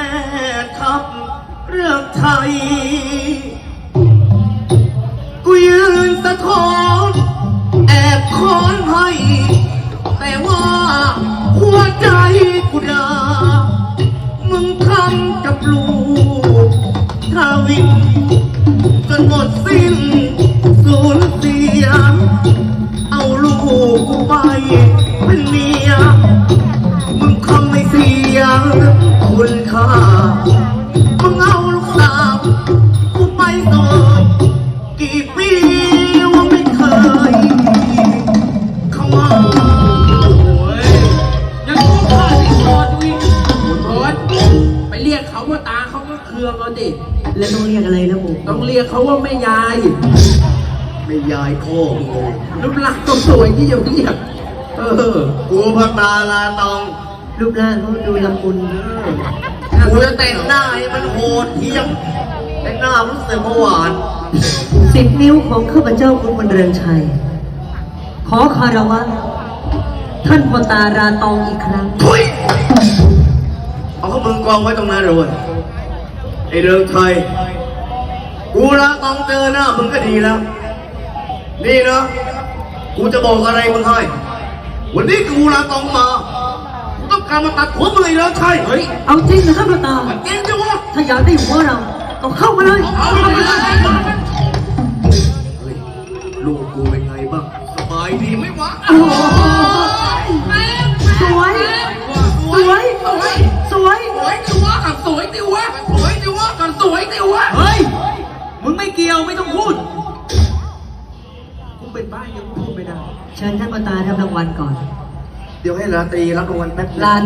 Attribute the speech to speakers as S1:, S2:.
S1: แม่ทับเรื่องไทย กูยืนสะท้อนแอบค้อนให้ แต่ว่าหัวใจกูดามึงทำกับลูกทาวินจนหมดสิ้นสูญเสีย เอาลูกกูไปเป็นเมีย ว่าไม่เคยเข้ามา
S2: โอ้ยยังรู้ว่าที่โทษอีกโทษไปเรียกเขาว่าตาเขาก็เคืองเอาดิ
S3: แล้วต้องเรียกอะไรนะปู่
S2: ต้องเรียกเขาว่าแม่ยาย
S1: ไม่ยายพ่อมึงเลย
S2: รูปลักษณ์ก็สวยที่จะเรียกเออ
S1: กูพระตาลาตอง
S3: รูปร่างเขาดูละมุน
S1: กูจะแต่งหน้าให้มันโหดเหี้ยมแต่งหน้ามันเสียเมื่อวาน
S3: สิบนิ้วของข้าพเจ้าคุณบรรเรืองชัย ขอคารวะ ท่านพอตาราตองอีกครั้ง
S1: ทุยเอาข้ามึงกองไว้ตรงนั้นเลยเว้ยไอเรืองไทยกูละต้องเจอหน้ามึงก็ดีแล้ว นี่นะกูจะบอกอะไรมึงให้ วันนี้กูลาตองมากูต้องการมาตัดหัวมึงไอ้เรืองไทย
S2: เฮ้ย
S3: เอาจริงนะครับพอตา
S1: เก่งจังวะ
S3: ถ้าอยากได้หัวเราก็เข้ามาเลย
S1: เอาไป สบายดีไหมวะ
S3: โอ้โหสวย สวย สวย สวย
S2: สวยดิวะกับสวยดิวะสวยดิวะกับสวยดิวะ
S3: เฮ้ย มึงไม่เกี่ยวไม่ต้องพูด
S2: กูเป็นบ้ายังพูดไม่ได้
S3: เชิญท่านพอตารับรางวัลก่อน
S1: เดี๋ยวให้ราตรีรับรางวัลแป๊บนึง
S3: ลาน